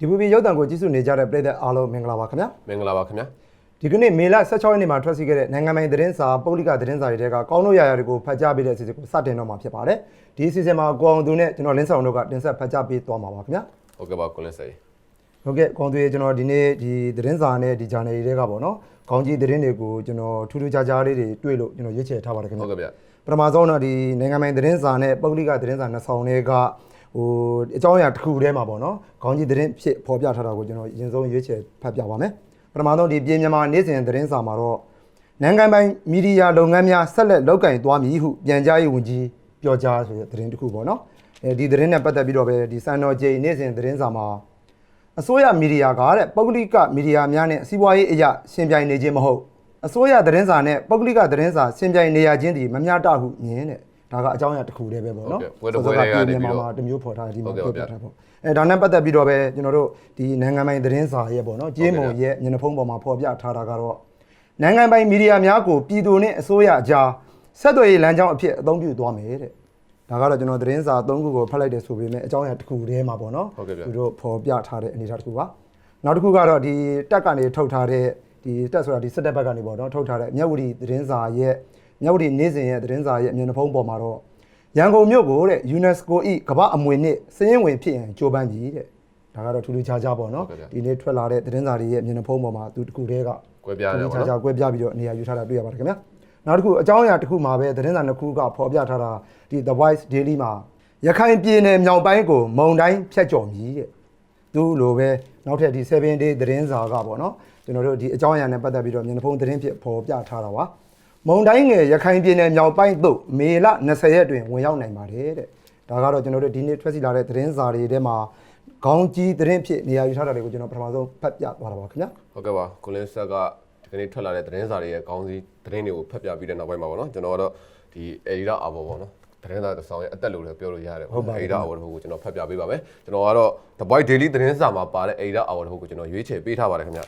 ဒီပူပီရုပ်တံကိုကြည့်စုနေကြတဲ့ပြည်သက်အားလုံးမင်္ဂလာပါခင်ဗျာမင်္ဂလာပါခင်ဗျာဒီကနေ့မေလ16ရက်နေ့မှာထွက်စီခဲ့တဲ့နိုင်ငံပိုင်သတင်းစာပုဂ္ဂလိကသတင်းစာတွေထဲကကောင်းလို့ရရတွေကိုဖတ်ကြားပေးတဲ့အစီအစဉ်ကိုစတင်တော့မှာဖြစ်ပါတယ်ဒီအစီအစဉ်မှာကိုအောင်သူနဲ့ကျွန်တော်လင်းဆောင်တို့ကတင်ဆက်ဖတ်ကြားပေးသွားမှာပါခင်ဗျာဟုတ်ကဲ့ပါကိုလင်းစေဟုတ်ကဲ့ကောင်းသူရေကျွန်တော်ဒီနေ့ဒီသတင်းစာနဲ့ဒီ channel တွေထဲကပေါ့နော်ခေါင်းကြီးသတင်းတွေကိုကျွန်တော်ထူးထူးခြားခြားလေးတွေတွေ့လို့ကျွန်တော်ရွေးချယ်ထားပါတယ်ခင်ဟုဗျာတ်ကဲ့ဗျာပထမဆုံးတော့ဒီနိုင်ငံပိုင်သတင်းစာနဲ့ပုဂ္ဂလိကသတင်းစာနှစ်ဆောင်တွေက ဟိုအကြောင်းအရာတစ်ခုတည်းမှာပေါ့နော်ခေါင်းကြီးသတင်းဖြစ်ဖော်ပြထားတာကိုကျွန်တော်အရင်ဆုံးရွေးချယ်ဖတ်ပြပါမယ်ပထမဆုံးဒီပြည်မြန်မာနေ့စဉ်သတင်းစာမှာတော့နိုင်ငံပိုင်မီဒီယာလုပ်ငန်းများဆက်လက်လုပ်ကင်သွားမည်ဟုပြန်ကြားရေးဝန်ကြီးပြောကြားဆိုတဲ့သတင်းတစ်ခုပေါ့နော်အဲဒီသတင်းနဲ့ပတ်သက်ပြီးတော့ပဲဒီစံတော်ချိန်နေ့စဉ်သတင်းစာမှာအစိုးရမီဒီယာကတဲ့ပုဂ္ဂလိကမီဒီယာများနဲ့စီးပွားရေးအရာရှင်ပြိုင်နေခြင်းမဟုတ်အစိုးရသတင်းစာနဲ့ပုဂ္ဂလိကသတင်းစာစင်ပြိုင်နေရချင်းဒီမမျှတဟုမြင်တဲ့ ဒါကအကြောင်းအရာတစ်ခုတည်းပဲပေါ့နော်ဟုတ်ကဲ့ပွဲတစ်ပွဲတည်းကနေပြီးတော့မှာတစ်မျိုးဖော်ထားတယ်ဒီမှာဟုတ်ပြောကဲ့ပြထားပေါ့အဲဒါနဲ့ပတ်သက်ပြီးတော့ပဲကျွန်တော်တို့ဒီနိုင်ငံပိုင်သတင်းစာရဲ့ပေါ့နော်ကြေးမုံဟုတ်ကဲ့ရဲ့ညနေဖုံးပေါ်မှာဖော်ပြထားတာကတော့နိုင်ငံပိုင်မီဒီယာများကိုပြည်သူနဲ့အစိုးရအကြားဆက်သွယ်ရေးလမ်းကြောင်းအဖြစ်အသုံးပြုသွားမယ်တဲ့ဒါကတော့ကျွန်တော်သတင်းစာ၃ခုကိုဖတ်လိုက်တယ်ဆိုပေမဲ့အကြောင်းအရာတစ်ခုတည်းမှာပေါ့နော်ဟုတ်ကဲ့ဗျသူတို့ဖော်ပြထားတဲ့အနေအထားတစ်ခုပါနောက်တစ်ခုကတော့ဒီတက်ကနေထုတ်ထားတဲ့ဒီတက်ဆိုတာဒီစစ်တပ်ဘက်ကနေပေါ့နော်ထုတ်ထားတဲ့မြဝတီသတင်းစာရဲ့ မြဝတီနေ့စဉ်ရဲ့သတင်းစာရဲ့အမြင်နှဖုံးပေါ်မှာတော့ရန်ကုန်မြို့ကိုတဲ့ UNESCO ၏ကမ္ဘာအမွေနှစ်စည်ရင်ဝင်ဖြစ်ရင်ကြိုးပမ်းပြီတဲ့ဒါကတော့ထူးထူးခြားခြားပေါ့နော်ဟုတ်ကဲ့ဗျဒီနေ့ထွက်လာတဲ့သတင်းစာတွေရဲ့အမြင်နှဖုံးပေါ်မှာသူတစ်ခုတည်းကကွဲပြားတယ်ထူးထူးပေါ့ခြားခြားနော်ကွဲပြားပြီးတော့နေရာယူထားတာတွေ့ရပါတယ်ခင်ဗျာနောက်တစ်ခုအကြောင်းအရာတစ်ခုမှာပဲသတင်းစာနှစ်ခုကဖော်ပြထားတာဒီ The Voice Daily မှာရခိုင်ပြည်နယ်မြောက်ပိုင်းကိုမုံတိုင်းဖြတ်ကျော်မြည်တဲ့သူလိုပဲနောက်ထပ်ဒီ7 day သတင်းစာကပေါ့နော်ကျွန်တော်တို့ဒီအကြောင်းအရာနဲ့ပတ်သက်ပြီးတော့မြန်မာဖုန်းသတင်းဖြစ်ပေါ်ပြထားတာပါ မုံတိုင်းငယ်ရခိုင်ပြည်နယ်မြောက်ပိုင်းသို့မေလ20ရက်တွင်ဝင်ရောက်နိုင်ပါတယ်တဲ့ဒါကတော့ကျွန်တော်တို့ဒီနေ့ထွက်စီလာတဲ့သတင်းစာတွေထဲမှာခေါင်းကြီးသတင်းဖြစ်နေရာယူထားတာတွေကိုကျွန်တော်ပထမဆုံးဖတ်ပြသွားတာပါခင်ဗျာဟုတ်ကဲ့ပါကိုလင်းဆက်ကဒီကနေ့ထွက်လာတဲ့သတင်းစာတွေရဲ့ခေါင်းစည်းသတင်းတွေကိုဖတ်ပြပြီးတဲ့နောက်ပိုင်းမှာပေါ့နော်ကျွန်တော်ကတော့ဒီအေဒီရာအာဘော်ပေါ့နော်သတင်းစာတစ်ဆောင်ရဲ့အသက်လို့လည်းပြောလို့ရတယ်ပေါ့အေဒီရာအာဘော်တစ်ခုကိုကျွန်တော်ဖတ်ပြပေးပါမယ်ကျွန်တော်ကတော့ The Boy Daily သတင်းစာမှာပါတဲ့အေဒီရာအာဘော်တစ်ခုကိုကျွန်တော်ရွေးချယ်ပေးထားပါတယ်ခင်ဗျ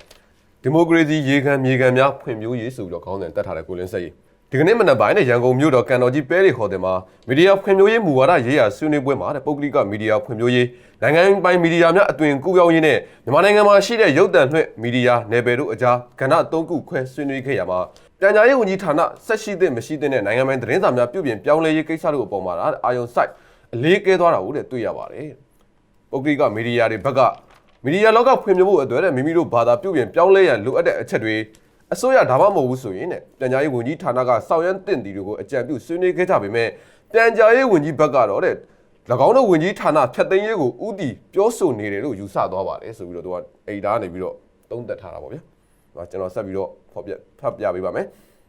ဒီမိုကရေစီရေခံမြေခံများဖွံ့ဖြိုးရေးဆိုပြီးတော့ခေါင်းစဉ်တက်ထားတဲ့ကိုလင်းဆက်ကြီးဒီကနေ့မနက်ပိုင်းနဲ့ရန်ကုန်မြို့တော်ကန်တော်ကြီးပဲရီခေါ်တဲ့မှာမီဒီယာဖွံ့ဖြိုးရေးမူဝါဒရေးရာဆွေးနွေးပွဲမှာတဲ့ပုဂ္ဂလိကမီဒီယာဖွံ့ဖြိုးရေးနိုင်ငံပိုင်မီဒီယာများအသွင်ကူးပြောင်းရေးနဲ့မြန်မာနိုင်ငံမှာရှိတဲ့ရုပ်သံလွှင့်မီဒီယာနယ်ပယ်တို့အကြားကဏ္ဍ၃ခုခွဲဆွေးနွေးခဲ့ရမှာပြန်ကြားရေးဝန်ကြီးဌာနဆက်ရှိတဲ့မရှိတဲ့နိုင်ငံပိုင်သတင်းစာများပြုပြင်ပြောင်းလဲရေးကိစ္စတို့အပေါ်မှာတဲ့အာယုံစိုက်အလေးကဲသွားတာဟုတ်တဲ့တွေ့ရပါတယ်ပုဂ္ဂလိကမီဒီယာတွေဘက်က မီဒီယာလောကဖွံ့ဖြိုးဖို့အတွက်တဲ့မိမိတို့ဘာသာပြုပြင်ပြောင်းလဲရန်လိုအပ်တဲ့အချက်တွေအစိုးရဒါမှမဟုတ်ဘူးဆိုရင်တဲ့ပြန်ကြားရေးဝန်ကြီးဌာနကစောင့်ရမ်းတင်တီတွေကိုအကြံပြုဆွေးနွေးခဲ့ကြပေမဲ့ပြန်ကြားရေးဝန်ကြီးဘက်ကတော့တဲ့၎င်းတို့ဝန်ကြီးဌာနဖြတ်သိမ်းရေးကိုဥတီပြောဆိုနေတယ်လို့ယူဆသွားပါတယ်ဆိုပြီးတော့သူကအိဒါကနေပြီးတော့သုံးသပ်ထားတာပေါ့ဗျာ။ဒါကျွန်တော်ဆက်ပြီးတော့ဖော်ပြဖတ်ပြပေးပါမယ်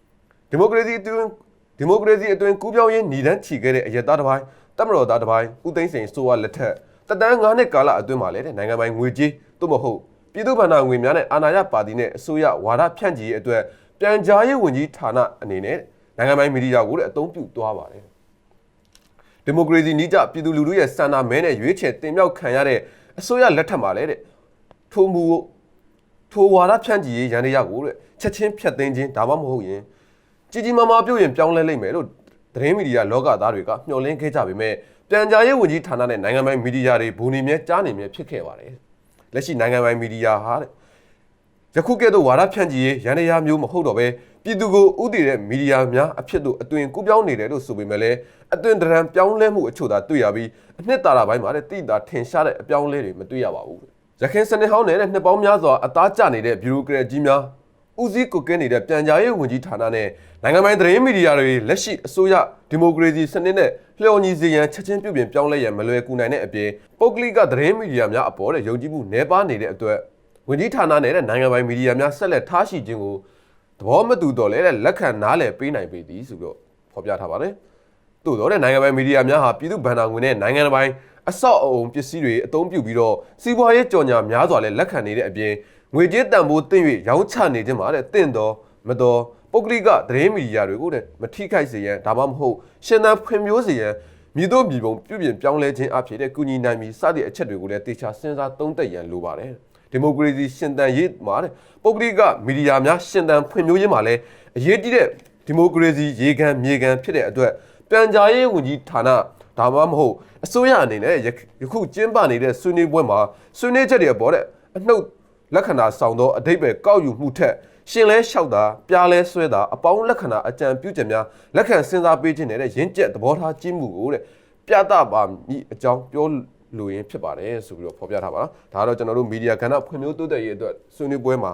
။ဒီမိုကရေစီအတွင်းဒီမိုကရေစီအတွင်းကူးပြောင်းရေးညီတန်းချီခဲ့တဲ့အရက်သားတစ်ပိုင်းတပ်မတော်သားတစ်ပိုင်းဦးသိန်းစိန်ဆိုဝါလက်ထက် တတန်း9နှစ်ကာလအတွင်းမှာလည်းတဲ့နိုင်ငံပိုင်ငွေကြေးသို့မဟုတ်ပြည်သူ့ဗန္ဒာငွေများနဲ့အာဏာရပါတီနဲ့အစိုးရဝါဒဖြန့်ချီရေးအတွက်ပြန်ကြားရေးဝန်ကြီးဌာနအနေနဲ့နိုင်ငံပိုင်မီဒီယာကိုလည်းအသုံးပြုသွားပါတယ်ဒီမိုကရေစီနီးကျပြည်သူလူထုရဲ့စန္ဒမဲနဲ့ရွေးချယ်တင်မြှောက်ခံရတဲ့အစိုးရလက်ထက်မှာလည်းတဲ့ထိုမူထိုဝါဒဖြန့်ချီရေးရန်တရားကိုတဲ့ချက်ချင်းဖျက်သိမ်းခြင်းဒါမှမဟုတ်ရင်ကြီးကြီးမားမားပြုတ်ရင်ပြောင်းလဲလိမ့်မယ်လို့သတင်းမီဒီယာလောကသားတွေကမျှော်လင့်ခဲ့ကြပေမဲ့ ပြန်ကြားရေးဝန်ကြီးဌာနနဲ့နိုင်ငံပိုင်မီဒီယာတွေဘူနေမြဲကြားနေမြဲဖြစ်ခဲ့ပါတယ်လက်ရှိနိုင်ငံပိုင်မီဒီယာဟာတဲ့ယခုကဲ့သို့ဝါဒဖြန့်ချီရေးရန်တရားမျိုးမဟုတ်တော့ပဲပြည်သူကိုဥတည်တဲ့မီဒီယာများအဖြစ်သို့အသွင်ကူးပြောင်းနေတယ်လို့ဆိုပေမဲ့လည်းအသွင်တရံပြောင်းလဲမှုအချို့သာတွေ့ရပြီးအနှစ်သာရပိုင်းမှာတဲ့တိတာထင်ရှားတဲ့အပြောင်းလဲတွေမတွေ့ရပါဘူးရခိုင်စနစ်ဟောင်းနေတဲ့နှစ်ပေါင်းများစွာအသားကျနေတဲ့ဘျူရိုကရက်ကြီးများ ဦးစီးကုတ်ကဲနေတဲ့ပြန်ကြားရေးဝန်ကြီးဌာနနဲ့နိုင်ငံပိုင်သတင်းမီဒီယာတွေလက်ရှိအစိုးရဒီမိုကရေစီစနစ်နဲ့လျှော်ညီစေရန်ချက်ချင်းပြုပြင်ပြောင်းလဲရန်မလွယ်ကူနိုင်တဲ့အပြင်ပုဂ္ဂလိကသတင်းမီဒီယာများအပေါ်တဲ့ယုံကြည်မှုနှဲပါနေတဲ့အတွက်ဝန်ကြီးဌာနနဲ့တဲ့နိုင်ငံပိုင်မီဒီယာများဆက်လက်ထားရှိခြင်းကိုသဘောမတူတော့လဲတဲ့လက်ခံနားလည်ပေးနိုင်ပေသည်ဆိုပြီးတော့ဖော်ပြထားပါတယ်။သို့တော့တဲ့နိုင်ငံပိုင်မီဒီယာများဟာပြည်သူ့ဗန်ဒါငွေနဲ့နိုင်ငံပိုင်အဆောက်အအုံပစ္စည်းတွေအသုံးပြုပြီးတော့စီးပွားရေးကြော်ညာများစွာလည်းလက်ခံနေတဲ့အပြင် ငွေကြေးတန်ဖိုးတင်၍ရောင်းချနေခြင်းမှာတဲ့တင့်တော်မတော်ပုဂ္ဂလိကသတင်းမီဒီယာတွေကိုတဲ့မထိခိုက်စေရန်ဒါမှမဟုတ်ရှင်သန်ဖွံ့ဖြိုးစေရန်မြည်တို့မြည်ပုံပြုပြင်ပြောင်းလဲခြင်းအဖြစ်တဲ့ကုညီနိုင်ပြီးစတဲ့အချက်တွေကိုလည်းတေချာစဉ်းစားသုံးသပ်ရန်လိုပါတယ်။ဒီမိုကရေစီရှင်သန်ရေးမှာတဲ့ပုဂ္ဂလိကမီဒီယာများရှင်သန်ဖွံ့ဖြိုးရေးမှာလည်းအရေးကြီးတဲ့ဒီမိုကရေစီရေခံမြေခံဖြစ်တဲ့အတွက်ပြန်ကြားရေးဝန်ကြီးဌာနဒါမှမဟုတ်အစိုးရအနေနဲ့ယခယခုကျင်းပနေတဲ့ဆွေးနွေးပွဲမှာဆွေးနွေးချက်တွေအပေါ်တဲ့အနှုတ် လက္ခဏာဆောင်သောအတိတ်ပဲကောက်ယူမှုထက်ရှင်လဲလျှောက်တာပြားလဲဆွဲတာအပေါင်းလက္ခဏာအကြံပြုချက်များလက်ခံစဉ်းစားပေးခြင်းနဲ့ရင်းကျက်သဘောထားကြီးမှုကိုတဲ့ပြသပါမည်အကြောင်းပြောလိုရင်းဖြစ်ပါတယ်ဆိုပြီးတော့ဖော်ပြထားပါနော်ဒါကတော့ကျွန်တော်တို့မီဒီယာကဏ္ဍဖွံ့ဖြိုးတိုးတက်ရေးအတွက်ဆွေးနွေးပွဲမှာ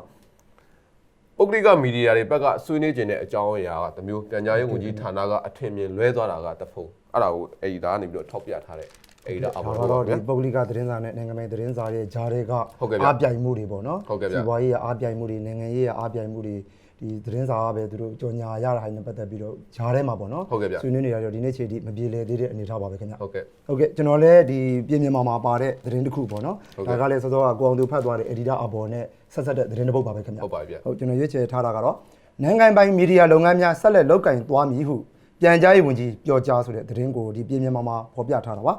ပုဂ္ဂလိကမီဒီယာတွေဘက်ကဆွေးနွေးခြင်းတဲ့အကြောင်းအရာကတစ်မျိုးပြန်ကြားရေးဝန်ကြီးဌာနကအထင်မြင်လွဲသွားတာကတစ်ဖုံအဲ့ဒါကိုအဲ့ဒီဒါကနေပြီးတော့ထောက်ပြထားတဲ့ အဲ့ဒီဒါအဒါဘောကတော့တော့ဒီဗျာပုဂ္ဂလိကသတင်းစာနဲ့နိုင်ငံပိုင်သတင်းစာရဲ့ဂျားတွေကဟုတ်ကဲ့ဗျအားပြိုင်မှုတွေပေါ့နော်ဟုတ်ကဲ့ဗျစီးပွားရေးကအားပြိုင်မှုတွေနိုင်ငံရေးကအားပြိုင်မှုတွေဒီသတင်းစာကပဲသူတို့ကြော်ညာရတာဟိုင်းနဲ့ပတ်သက်ပြီးတော့ဂျားထဲမှာပေါ့နော်ဟုတ်ကဲ့ဗျဆွေးနွေးနေရတော့ဒီနေ့ချိန်ထိမပြေလည်သေးတဲ့အနေအထားပါပဲခင်ဗျဟုတ်ကဲ့ဟုတ်ကဲ့ကျွန်တော်လည်းဒီပြင်မြန်မာမှာပါတဲ့သတင်းတစ်ခုပေါ့နော်ဟုတ်ကဲ့ဒါကလည်းစောစောကကိုအောင်သူဖတ်သွားတဲ့ editor အပေါ်နဲ့ဆက်ဆက်တဲ့သတင်းတစ်ပုဒ်ပါပဲခင်ဗျဟုတ်ပါပြီဗျဟုတ်ကျွန်တော်ရွေးချယ်ထားတာကတော့နိုင်ငံပိုင်မီဒီယာလုပ်ငန်းများဆက်လက်လုပ်ကင်သွားမည်ဟုပြန်ကြားရေးဝန်ကြီးပြောကြားဆိုတဲ့သတင်းကိုဒီပြင်မြန်မာမှာဖော်ပြထားတာပါ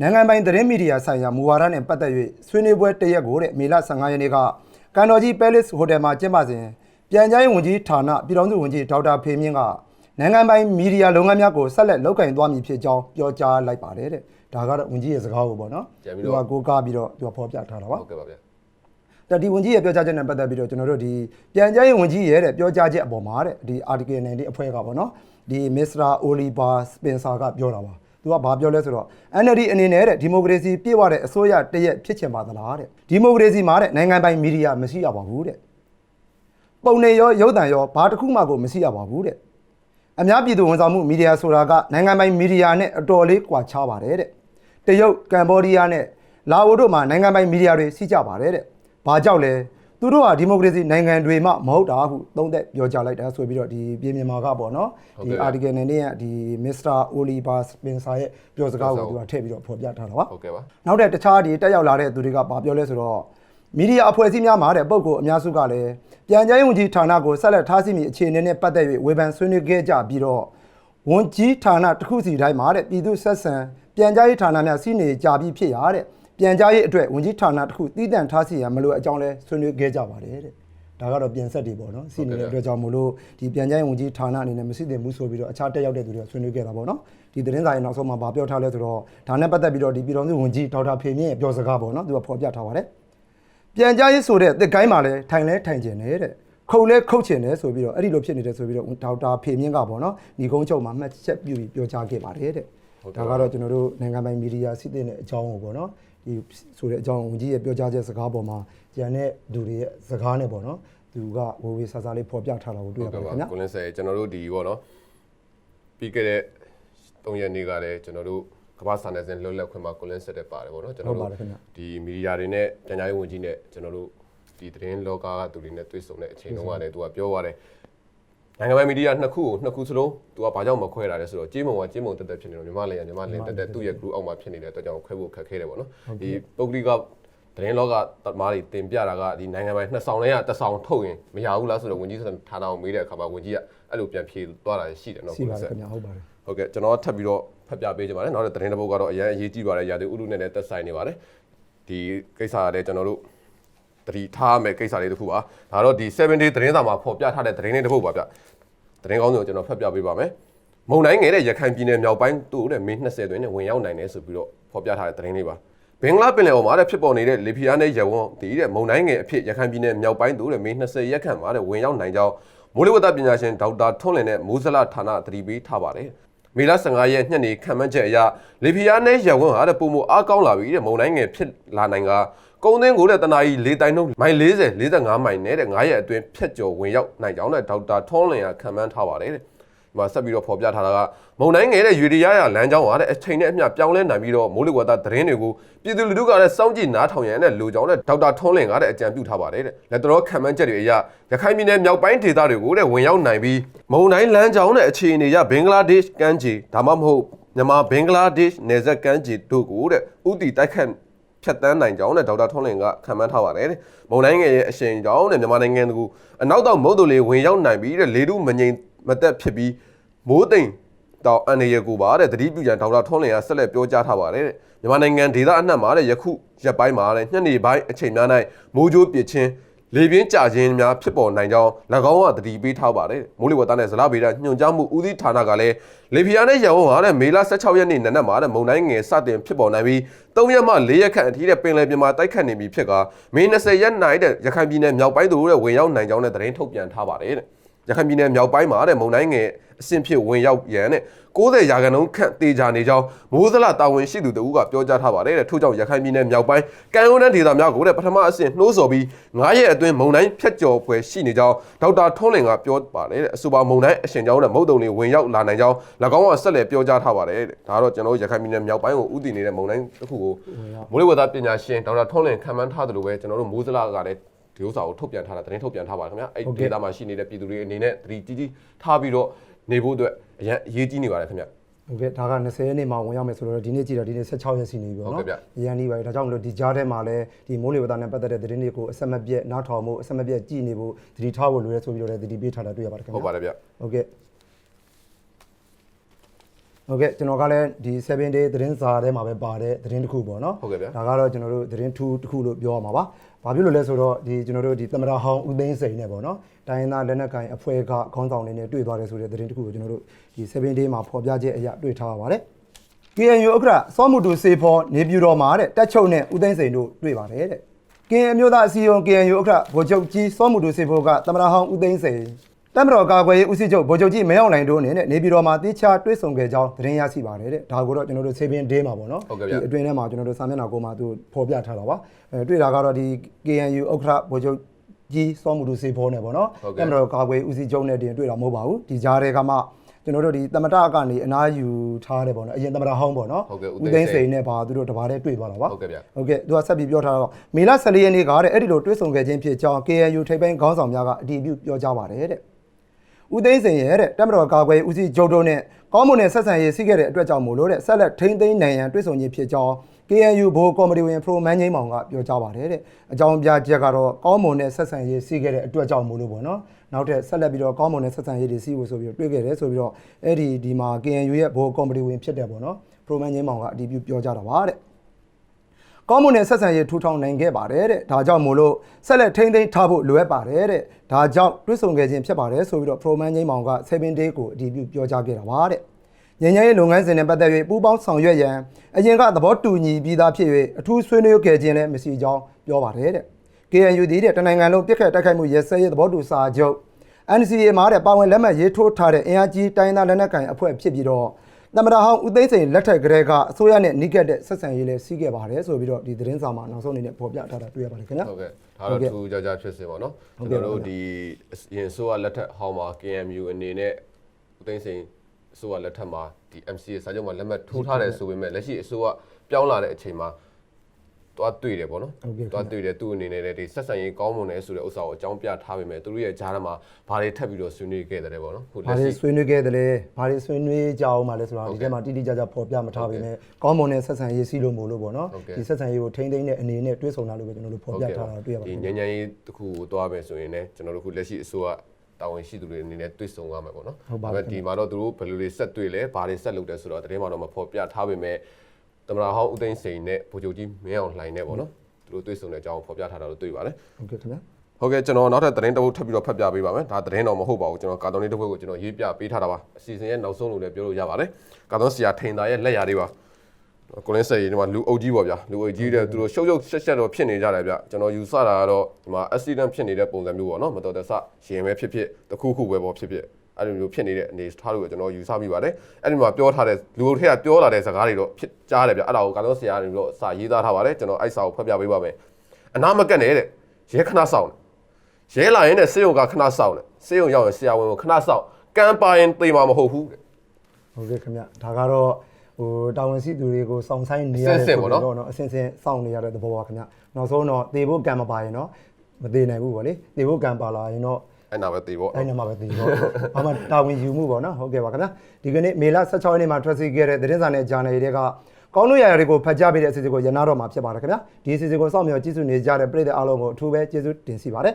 နိုင်ငံပိုင်သတင်းမီဒီယာဆိုင်ရာမူဝါဒနဲ့ပတ်သက်၍ဆွေးနွေးပွဲတစ်ရက်ကိုတဲ့မေလ15ရက်နေ့ကကန်တော်ကြီး Palace Hotel မှာကျင်းပစဉ်ပြန်ကြားရေးဝန်ကြီးဌာနပြည်ထောင်စုဝန်ကြီးဒေါက်တာဖေမြင့်ကနိုင်ငံပိုင်မီဒီယာလုပ်ငန်းများကိုဆက်လက်လုပ်ကင်သွားမည်ဖြစ်ကြောင်းပြောကြားလိုက်ပါတယ်တဲ့ဒါကတော့ဝန်ကြီးရဲ့စကားကိုပေါ့နော်ပြန်ပြီးသူတော့ကကိုးကားပြီးတော့သူကဖော်ပြထားတာပါဟုတ်ကဲ့ပါဗျာဒါဒီဝန်ကြီးရဲ့ပြောကြားချက်နဲ့ပတ်သက်ပြီးတော့ကျွန်တော်တို့ဒီပြန်ကြားရေးဝန်ကြီးရဲ့တဲ့ပြောကြားချက်အပေါ်မှာတဲ့ဒီ article 90အဖွဲ့ကပေါ့နော်ဒီ Mr. Oliver Spencer ကပြောတာပါ သူကဘာပြောလဲဆိုတော့ NLD အနေနဲ့တဲ့ဒီမိုကရေစီပြည့်ဝတဲ့အစိုးရတရက်ဖြစ်ချင်ပါသလားတဲ့ဒီမိုကရေစီမှာတဲ့နိုင်ငံပိုင်မီဒီယာမရှိရပါဘူးတဲ့ပုံနေရောရုပ်သံရောဘာတစ်ခုမှကိုမရှိရပါဘူးတဲ့အများပြည်သူဝန်ဆောင်မှုမီဒီယာဆိုတာကနိုင်ငံပိုင်မီဒီယာနဲ့အတော်လေးကွာခြားပါတယ်တဲ့တရုတ်ကမ်ဘောဒီးယားနဲ့လာအိုတို့မှာနိုင်ငံပိုင်မီဒီယာတွေရှိကြပါတယ်တဲ့ဘာကြောင့်လဲ သူတို့ဟာဒီမိုကရေစီနိုင်ငံတွေမှမဟုတ်တာဟုသုံးသက်ပြောကြားလိုက်တာဆိုပြီးတော့ဒီပြည်မြန်မာကပေါ့နော်ဒီ article နဲ့เนี่ยဒီ Mr. Oliver Spencer ရဲ့ပြောစကားကိုသူကထည့်ပြီးတော့ဖော်ပြထားတာပါ ဟုတ်ကဲ့ပါ နောက်တဲ့တခြားဒီတက်ရောက်လာတဲ့သူတွေကဘာပြောလဲဆိုတော့မီဒီယာအဖွဲ့အစည်းများမှာတဲ့ပုံကိုအများစုကလည်းပြန်ကြားရေးဝန်ကြီးဌာနကိုဆက်လက်ထားရှိမိအခြေအနေနဲ့ပတ်သက်၍ဝေဖန်ဆွေးနွေးခဲ့ကြပြီးတော့ဝန်ကြီးဌာနတစ်ခုစီတိုင်းမှာတဲ့ပြည်သူဆက်ဆံပြန်ကြားရေးဌာနများစီနေကြပြီးဖြစ်ရတဲ့ ပြန်ကြားရေးအတွက်ဝန်ကြီးဌာနတစ်ခုတည်တံ့ထားစီရန်မလိုအကြောင်းလဲဆွေးနွေးခဲ့ကြပါတယ်တဲ့ဒါကတော့ပြင်ဆက်တွေပေါ့နော်စီနေတဲ့အတွက်ကြောင့်မလို့ဒီပြန်ကြားရေးဝန်ကြီးဌာနအနေနဲ့မရှိသင့်ဘူးဆိုပြီးတော့အခြားတက်ရောက်တဲ့သူတွေကဆွေးနွေးခဲ့တာပေါ့နော်ဒီသတင်းစာရဲ့နောက်ဆုံးမှာဗာပြောထားလဲဆိုတော့ဒါနဲ့ပတ်သက်ပြီးတော့ဒီပြည်တော်စုဝန်ကြီးဒေါက်တာဖေမြင့်ရဲ့ပြောစကားပေါ့နော်သူကဖော်ပြထားပါတယ်ပြန်ကြားရေးဆိုတဲ့တစ်ကိုင်းမှာလဲထိုင်လဲထိုင်ကျင်တယ်တဲ့ခုတ်လဲခုတ်ချင်တယ်ဆိုပြီးတော့အဲ့ဒီလိုဖြစ်နေတယ်ဆိုပြီးတော့ဒေါက်တာဖေမြင့်ကပေါ့နော်ညီကုန်းချုပ်မှာမှတ်ချက်ပြုပြီးပြောကြားခဲ့ပါတယ်တဲ့ ဒါကတော့ကျွန်တော်တို့နိုင်ငံပိုင်မီဒီယာစီးတဲ့အကြောင်းကိုပေါ့နော်ဒီဆိုတဲ့အကြောင်းဝန်ကြီးရဲ့ပြောကြားချက်စကားပေါ်မှာကျန်တဲ့လူတွေရဲ့စကားနဲ့ပေါ့နော်သူကဝေဝေဆာဆာလေးဖော်ပြထားတာကိုတွေ့ရဟုတ်ပါကဲ့တယ်ပါခင်ဗျာကိုလင်းဆယ်ကျွန်တော်တို့ဒီပေါ့နော်ပြီးခဲ့တဲ့3ရက်နေ့ကလည်းကျွန်တော်တို့ကမ္ဘာစာနယ်ဇင်းလွတ်လပ်ခွင့်မှာကိုလင်းဆက်တဲ့ပါတယ်ပေါ့နော်ကျွန်တော်ဟုတ်ပါတတို့ယ်ခင်ဗျာဒီမီဒီယာတွေနဲ့ပြန်ကြားရေးဝန်ကြီးနဲ့ကျွန်တော်တို့ဒီသတင်းလောကကသူတွေနဲ့တွေ့ဆုံတဲ့အချိန်တုန်းကလည်းသူကပြောသွားတယ် နိုင်ငံပိုင်မီဒီယာနှစ်ခုကိုနှစ်ခုစလုံးသူကဘာကြောင့်မခွဲတာလဲဆိုတော့ကြေးမုံကကြေးမုံတက်တက်ဖြစ်နေတော့မြန်မာလည်းမြန်မာလည်းတက်တက်သူ့ရဲ့ group အောက်မှာဖြစ်နေတဲ့အတွက်ကြောင့်ခွဲဖို့ခက်ခဲတယ်ပေါ့နော်ဒီပုဂ္ဂလိကသတင်းလောကသမားတွေတင်ပြတာကဒီနိုင်ငံပိုင်နှစ်ဆောင်လဲကတစ်ဆောင်ထုတ်ရင်မရဘူးလားဆိုတော့ဝန်ကြီးဌာနကိုမေးတဲ့အခါမှာဝန်ကြီးကအဲ့လိုပြန်ဖြေသွားတာရှိတယ်နော်ရှိကိုပါလတယ်ဆက်ခင်ဗျာဟုတ်ပါတယ်ဟုတ်ကဲ့ကျွန်တော်ထပ်ပြီးတော့ဖတ်ပြပေးချင်ပါတယ်နောက်တဲ့သတင်းတစ်ပုဒ်ကတော့အရင်အရေးကြီးပါတယ်ရာသီဥတုနဲ့လည်းသက်ဆိုင်နေပါတယ်ဒီကိစ္စကလည်းကျွန်တော်တို့ တတိထားမယ်ကိစ္စလေးတစ်ခုပါဒါတော့ဒီ7 day သတင်းစာမှာဖော်ပြထားတဲ့သတင်းလေးတစ်ပုဒ်ပါဗျသတင်းကောင်းစုံကိုကျွန်တော်ဖတ်ပြပေးပါမယ်မုံတိုင်းငယ်တဲ့ရခိုင်ပြည်နယ်မြောက်ပိုင်းတို့တဲ့မေ20တွင်နဲ့ဝင်ရောက်နိုင်တယ်ဆိုပြီးတော့ဖော်ပြထားတဲ့သတင်းလေးပါဘင်္ဂလားပင်လယ်အော်မှာတဲ့ဖြစ်ပေါ်နေတဲ့လေဖီယာနဲ့ရဝွန်ဒီတဲ့မုံတိုင်းငယ်အဖြစ်ရခိုင်ပြည်နယ်မြောက်ပိုင်းတို့တဲ့မေ20ရက်ခန့်မှာတဲ့ဝင်ရောက်နိုင်ကြောင်းမိုးလေဝသပညာရှင်ဒေါက်တာထွန်းလင်နဲ့မိုးစလဌာနသတိပေးထားပါတယ်မေလ15ရက်ညနေခံမှန်းချက်အရလေဖီယာနဲ့ရဝွန်ဟာတဲ့ပုံမအားကောင်းလာပြီတဲ့မုံတိုင်းငယ်ဖြစ်လာနိုင်က ကုန်းသင်းကိုတဲ့တနာကြီးလေးတိုင်းနှုန်းမိုင်40 45မိုင်နဲ့တဲ့9ရက်အတွင်းဖြတ်ကျော်ဝင်ရောက်နိုင်ကြောင်းတဲ့ဒေါက်တာထွန်းလင်ကခံမှန်းထားပါတယ်တဲ့ဒီမှာဆက်ပြီးတော့ဖော်ပြထားတာကမုံတိုင်းငယ်တဲ့ယူရီးယားရလမ်းကြောင်းကတဲ့အချိန်နဲ့အမျှပြောင်းလဲနိုင်ပြီးတော့မိုးလေဝသသတင်းတွေကိုပြည်သူလူထုကလည်းစောင့်ကြည့်နားထောင်ရန်တဲ့လူကြောင့်တဲ့ဒေါက်တာထွန်းလင်ကတဲ့အကြံပြုထားပါတယ်တဲ့လက်တော်ခံမှန်းချက်တွေအရရခိုင်ပြည်နယ်မြောက်ပိုင်းဒေသတွေကိုတဲ့ဝင်ရောက်နိုင်ပြီးမုံတိုင်းလမ်းကြောင်းတဲ့အခြေအနေရဘင်္ဂလားဒေ့ရှ်ကမ်းခြေဒါမှမဟုတ်မြန်မာဘင်္ဂလားဒေ့ရှ်နယ်စပ်ကမ်းခြေတို့ကိုတဲ့ဥတီတိုက်ခတ် ဖြတ်တန်းနိုင်ကြောင်းနဲ့ဒေါက်တာထွန်းလင်ကခံမှန်းထားပါတယ်တဲ့မုံတိုင်းငယ်ရဲ့အရှိန်ကြောင့်တဲ့မြန်မာနိုင်ငံသူအနောက်တော့မုတ်တူလေးဝင်ရောက်နိုင်ပြီးတဲ့လေထုမငိမ်မသက်ဖြစ်ပြီးမိုးတိမ်တောင်အန်ရကိုပါတဲ့တတိပြုကြံဒေါက်တာထွန်းလင်ကဆက်လက်ပြောကြားထားပါတယ်တဲ့မြန်မာနိုင်ငံဒေသအနှံ့မှာတဲ့ယခုရက်ပိုင်းမှာတဲ့ညနေပိုင်းအချိန်များ၌မိုးကြိုးပစ်ချင်း လေပြင်းကြခြင်းများဖြစ်ပေါ်နိုင်ကြောင်း၎င်းကတတိပေးထားပါတယ်မိုးလေဝသနဲ့ဇလဗေဒညွှန်ကြားမှုဦးစီးဌာနကလည်းလေပြင်းနဲ့ရန်ကုန်ဟာတဲ့မေလ16ရက်နေ့နနက်မှာတဲ့မုန်တိုင်းငယ်စတင်ဖြစ်ပေါ်နိုင်ပြီး3ရက်မှ4ရက်ခန့်အထိတဲ့ပင်လယ်ပြင်မှာတိုက်ခတ်နေပြီဖြစ်ကမေ20ရက်နိုင်တဲ့ရခိုင်ပြည်နယ်မြောက်ပိုင်းတို့တဲ့ဝင်ရောက်နိုင်ကြောင်းတဲ့သတင်းထုတ်ပြန်ထားပါတယ်တဲ့ ရခိုင်ပြည်နယ်မြောက်ပိုင်းမှာတဲ့မုန်တိုင်းငယ်အဆင့်ဖြစ်ဝင်ရောက်ရန်တဲ့90ရာခိုင်နှုန်းခန့်တေချာနေကြောင်းမိုးစလတာဝန်ရှိသူတဦးကပြောကြားထားပါတယ်တဲ့ထို့ကြောင့်ရခိုင်ပြည်နယ်မြောက်ပိုင်းကံရိုးတန်းဒေသများကိုတဲ့ပထမအဆင့်နှိုးဆော်ပြီး9ရက်အတွင်းမုန်တိုင်းဖြတ်ကျော်ဖွယ်ရှိနေကြောင်းဒေါက်တာထွန်းလင်ကပြောပါတယ်တဲ့အဆိုပါမုန်တိုင်းအရှင်ကြောင်းနဲ့မုတ်တုံတွေဝင်ရောက်လာနိုင်ကြောင်း၎င်းကဆက်လက်ပြောကြားထားပါတယ်တဲ့ဒါကတော့ကျွန်တော်တို့ရခိုင်ပြည်နယ်မြောက်ပိုင်းကိုဥတည်နေတဲ့မုန်တိုင်းတစ်ခုကိုမိုးလေဝသပညာရှင်ဒေါက်တာထွန်းလင်ခံမှန်းထားသလိုပဲကျွန်တော်တို့မိုးစလကလည်း ဒီဥစ္စာကိုထုတ်ပြန်ထားတာသတင်းထုတ်ပြန်ထားပါခင်ဗျာအဲ့ဟုတ်ဒီကဲ့ဒေတာမှာရှိနေတဲ့ပြည်သူတွေအနေနဲ့သတိကြီးကြီးထားပြီးတော့နေဖို့အတွက်အရင်အရေးကြီးနေပါတယ်ခင်ဗျာဟုတ်ကဲ့ဒါက20ရက်နေ့မှာဝင်ရောက်မယ်ဆိုတော့ဒီနေ့ကြည့်တော့ဒီနေ့16ရက်စီနေပြီပေါ့ဟုတ်နော်ကဲ့ဗျရန်နေပါပြီဒါကြောင့်မလို့ဒီကြားထဲမှာလည်းဒီမိုးလေဝသနဲ့ပတ်သက်တဲ့သတင်းတွေကိုအဆက်မပြတ်နားထောင်ဖို့အဆက်မပြတ်ကြည့်နေဖို့သတိထားဖို့လိုရဲဆိုပြီးတော့လည်းသတိပေးထားတာတွေ့ရပါတယ်ခင်ဗျာဟုတ်ပါတယ်ဗျဟုတ်ကဲ့ ဟုတ်ကဲ့ကျွန်တော်ကလည်းဒီ7 day သတင်းစာထဲမှာပဲပါတဲ့သတင်းတစ်ခုပေါ့နော်ဟုတ်ကဲ့ဗျာဒါကတော့ကျွန်တော်တို့သတင်းထူးတစ်ခုလို့ပြောရမှာပါဘာဖြစ်လို့လဲဆိုတော့ဒီကျွန်တော်တို့ဒီသမရဟောင်းဦးသိန်းစိန်နဲ့ပေါ့နော်တိုင်းရင်းသားလက်နက်ကိုင်အဖွဲ့ကခေါင်းဆောင်တွေနဲ့တွေ့သွားတယ်ဆိုတဲ့သတင်းတစ်ခုကိုကျွန်တော်တို့ဒီ7 day မှာဖော်ပြချက်အရတွေ့ထားပါပါတယ် KNU ဥက္ကဋ္ဌစောမှုတူစေဖော်နေပြည်တော်မှာတဲ့တက်ချုပ်နဲ့ဦးသိန်းစိန်တို့တွေ့ပါတယ်တဲ့ KN အမျိုးသားအစည်းအရုံး KNU ဥက္ကဋ္ဌဗိုလ်ချုပ်ကြီးစောမှုတူစေဖော်ကသမရဟောင်းဦးသိန်းစိန် တက်မတော်ကာကွယ်ရေးဦးစီးချုပ်ဗိုလ်ချုပ်ကြီးမဲအောင်လိုင်တို့အနေနဲ့နေပြည်တော်မှာတိကျတွေ့ဆုံခဲ့ကြောင်းသတင်းရရှိပါတယ်တဲ့ဒါကိုတော့ကျွန်တော်တို့7 day မှာပေါ့နော်ဟုတ်ကဲ့ဗျဒီအတွင်းထဲမှာကျွန်တော်တို့စာမျက်နှာကိုမှသူဖော်ပြထားတာပါအဲတွေ့တာကတော့ဒီ KNU ဥက္ကဋ္ဌဗိုလ်ချုပ်ကြီးစောမှုတူစေဖော်နဲ့ပေါ့နော်ဟုတ်ကဲ့တက်မတော်ကာကွယ်ရေးဦးစီးချုပ်နဲ့တင်တွေ့တာမဟုတ်ပါဘူးဒီကြားထဲကမှကျွန်တော်တို့ဒီသမတကနေအနားယူထားတယ်ပေါ့နော်အရင်သမတဟောင်းပေါ့နော်ဟုတ်ကဲ့ဦးဦးသိသိန်းန်းစိစိန်န်နဲ့ပါသူတို့တပါးတည်းတွေ့သွားတာပါဟုတ်ကဲ့ဗျဟုတ်ကဲ့သူကဆက်ပြီးပြောထားတော့မေလ14ရက်နေ့ကတဲ့အဲ့ဒီလိုတွေ့ဆုံခဲ့ခြင်းဖြစ်ကြောင်း KNU ထိပ်ပိုင်းခေါင်းဆောင်များကအတည်ပြုပြောကြားပါတယ်တဲ့ ဦးသိန်းစိန်ရဲ့တဲ့တက်မတော်ကာကွယ်ဦးစီးချုပ်တို့နဲ့ကောင်းမွန်တဲ့ဆက်ဆံရေးရှိခဲ့တဲ့အတွက်ကြောင့်မို့လို့တဲ့ဆက်လက်ထိန်းသိမ်းနိုင်ရန်တွေ့ဆုံခြင်းဖြစ်ကြောင်း KNU ဘိုးကော်မတီဝင်ဖရိုမန်ငိမ့်မောင်ကပြောကြားပါတယ်တဲ့အကြောင်းပြချက်ကတော့ကောင်းမွန်တဲ့ဆက်ဆံရေးရှိခဲ့တဲ့အတွက်ကြောင့်မို့လို့ပေါ့နော်နောက်ထပ်ဆက်လက်ပြီးတော့ကောင်းမွန်တဲ့ဆက်ဆံရေးတွေရှိဖို့ဆိုပြီးတော့တွေ့ခဲ့တယ်ဆိုပြီးတော့အဲ့ဒီဒီမှာ KNU ရဲ့ဘိုးကော်မတီဝင်ဖြစ်တယ်ပေါ့နော်ဖရိုမန်ငိမ့်မောင်ကအတည်ပြုပြောကြားတာပါတဲ့ ကောင်းမွန်တဲ့ဆက်ဆံရေးထူထောင်နိုင်ခဲ့ပါတယ်တဲ့ဒါကြောင့်မို့လို့ဆက်လက်ထိန်းသိမ်းထားဖို့လိုအပ်ပါတယ်တဲ့ဒါကြောင့်တွစ်ဆုံခဲ့ခြင်းဖြစ်ပါတယ်ဆိုပြီးတော့ Proman ငိမ့်မောင်က7 day ကိုအတည်ပြုပြောကြားခဲ့တာပါတဲ့ညဉ့်ညရေးလုပ်ငန်းစဉ်နဲ့ပတ်သက်၍ပူးပေါင်းဆောင်ရွက်ရန်အရင်ကသဘောတူညီပြီးသားဖြစ်၍အထူးဆွေးနွေးခဲ့ခြင်းလည်းမရှိကြောင်းပြောပါတယ်တဲ့ KNU ဒီတဲ့တနိုင်ငံလုံးပြစ်ခတ်တိုက်ခိုက်မှုရဲစဲရေးသဘောတူစာချုပ် NCA မှာတဲ့ပါဝင်လက်မှတ်ရေးထိုးထားတဲ့အင်အားကြီးတိုင်းသားလက်နက်ကိုင်အဖွဲ့ဖြစ်ပြီးတော့ သမ္မတဟောင်းဦးသိန်းစိန်လက်ထက်ကလေးကအစိုးရနဲ့နှိကက်တဲ့ဆက်ဆံရေးလည်းစီးခဲ့ပါတယ်ဆိုပြီးတော့ဒီသတင်းစာမှာနောက်ဆုံးအနေနဲ့ဖော်ပြထားတာတွေ့ရပါတယ်ခင်ဗျာဟုတ်ကဲ့ဒါတော့ထူးကြကြဖြစ်စေပါတော့ဟုတ်ကျွန်ကဲ့တော်တို့ဒီအရင်ဆိုကလက်ထက်ဟောင်းမှာ KMU အနေနဲ့ဦးသိန်းစိန်အစိုးရလက်ထက်မှာဒီ MCA စာချုပ်မှာလက်မှတ်ထိုးထားတယ်ဆိုပေမဲ့လက်ရှိအစိုးရပြောင်းလာတဲ့အချိန်မှာ သွားတွေ့တယ်ပေါ့နော်ဟုတ်ကဲ့သွားတွေ့တယ်သူ့အနေနဲ့လည်းဒီဆက်ဆံရေးကောင်းမွန်တယ်ဆိုတဲ့ဥစ္စာကိုအကြောင်းပြထားပေမဲ့သူတို့ရဲ့ဂျားထဲမှာဘာတွေထပ်ပြီးတော့ဆွေးနွေးခဲ့တယ်ပေါ့နော်ခုဘာလက်တွေရှိဆွေးနွေးခဲ့တယ်လဲဘာတွေဆွေးနွေးကြအောင်မလဲဆိုတာဟုတ်ဒီကဲ့ထဲမှာတိတိကျကျဖော်ပြမထားပေမဲ့ကောင်းမွန်တဲ့ဆက်ဆံရေးစီးလို့မို့လို့ပေါ့နော်ဟုတ်ကဲ့ဒီဆက်ဆံရေးကိုထိန်းသိမ်းတဲ့အနေနဲ့တွေးဆောင်တာလို့ပဲကျွန်တော်တို့ဖော်ပြထားတာတွေ့ရပါတဒီယ်ညဉ့်ညဉ့်ရေးတစ်ခုကိုသွားမယ်ဆိုရင်လည်းကျွန်တော်တို့ခုလက်ရှိအစိုးရတာဝန်ရှိသူတွေအနေနဲ့တွေ့ဆုံရမယ်ပေါ့နော်ဟုတ်ပါဒါဘူးပေမဲ့ဒီမှာတော့သူတို့ဘယ်လိုတွေဆက်တွေ့လဲဘာတွေဆက်လုပ်တယ်ဆိုတော့တရင်မှာတော့မဖော်ပြထားပေမဲ့ တမနာဟောင်းဦးသိန်းစိန်နဲ့ဗိုလ်ချုပ်ကြီးမင်းအောင်လှိုင်နဲ့ပေါ့နော်သူတို့တွေ့ဆုံတဲ့အကြောင်းကိုဖော်ပြထားတာလို့တွေ့ပါတယ်ဟုတ်ကဲ့ခင်ဗျာဟုတ်ကဲ့ကျွန်တော်နောက်ထပ်သတင်းတစ်ပုဒ်ထပ်ပြီးတော့ဖတ်ပြပေးပါမယ်ဒါသတင်းတော့မဟုတ်ပါဘူးကျွန်တော်ကာတွန်းလေးတစ်ပုဒ်ကိုကျွန်တော်ရေးပြပေးထားတာပါအစီအစဉ်ရဲ့နောက်ဆုံးလို့လည်းပြောလို့ရပါတယ်ကာတွန်းဆရာထိန်သားရဲ့လက်ရာတွေပါကိုလင်းဆက်ရေးဒီမှာလူအုပ်ကြီးပေါ့ဗျာလူအုပ်ကြီးတဲ့သူတို့ရှုပ်ရှုပ်ရှက်ရှက်တော့ဖြစ်နေကြတယ်ဗျကျွန်တော်ယူဆတာကတော့ဒီမှာ accident ဖြစ်နေတဲ့ပုံစံမျိုးပေါ့နော်မတော်တဆရင်ပဲဖြစ်ဖြစ်တစ်ခုခုပဲပေါ့ဖြစ်ဖြစ် အဲ့လိုမျိုးဖြစ်နေတဲ့အနေထားလို့ကျွန်တော်ယူဆမိပါတယ်အဲ့ဒီမှာပြောထားတဲ့လူအုပ်ထက်ကပြောလာတဲ့စကားတွေတော့ဖြစ်ကြားတယ်ဗျအဲ့ဒါကိုကာတွန်းဆရာကနေပြီးတော့စာရေးသားထားပါတယ်ကျွန်တော်အဲ့စာကိုဖတ်ပြပေးပါမယ်အနာမကက်နေတဲ့ရဲခဏဆောင်တယ်ရဲလာရင်တဲ့စေယုံကခဏစောင့်တယ်စေယုံရောက်ရင်ဆရာဝန်ကိုခဏစောင့်ကံပါရင်သေမှာမဟုတ်ဘူးတဲ့ဟုတ်ကဲ့ခင်ဗျဒါကတော့ဟိုတာဝန်ရှိသူတွေကိုစောင့်ဆိုင်နေရအတဲ့ဆင့်ဆင့်ပေါ့နော်ဆိုပြီးတော့အစင်စင်စောင့်နေရတဲ့သဘောပါခင်ဗျနောက်ဆုံးတော့သေဖို့ကံမပါရင်တော့မသေးနိုင်ဘူးဗောလေသေဖို့ကံပါလာရင်တော့ အဲ့နာပဲသေပေါ့အဲ့နမှာပဲသေတော့ဘာမှတာဝန်ယူမှုပေါ့နော်ဟုတ်ကဲ့ပါခင်ဗျဒီကနေ့မေလ16ရက်နေ့မှာထွက်စီခဲ့တဲ့သတင်းစာနဲ့ဂျာနယ်တွေကကောင်းလို့ရရတွေကိုဖတ်ကြားပေးတဲ့အစီအစဉ်ကိုရနာတော့မှာဖြစ်ပါတယ်ခင်ဗျဒီအစီအစဉ်ကိုစောင့်မျှော်ကြည့်ရှုနေကြတဲ့ပရိသတ်အားလုံးကိုအထူးပဲကျေးဇူးတင်စီပါတယ်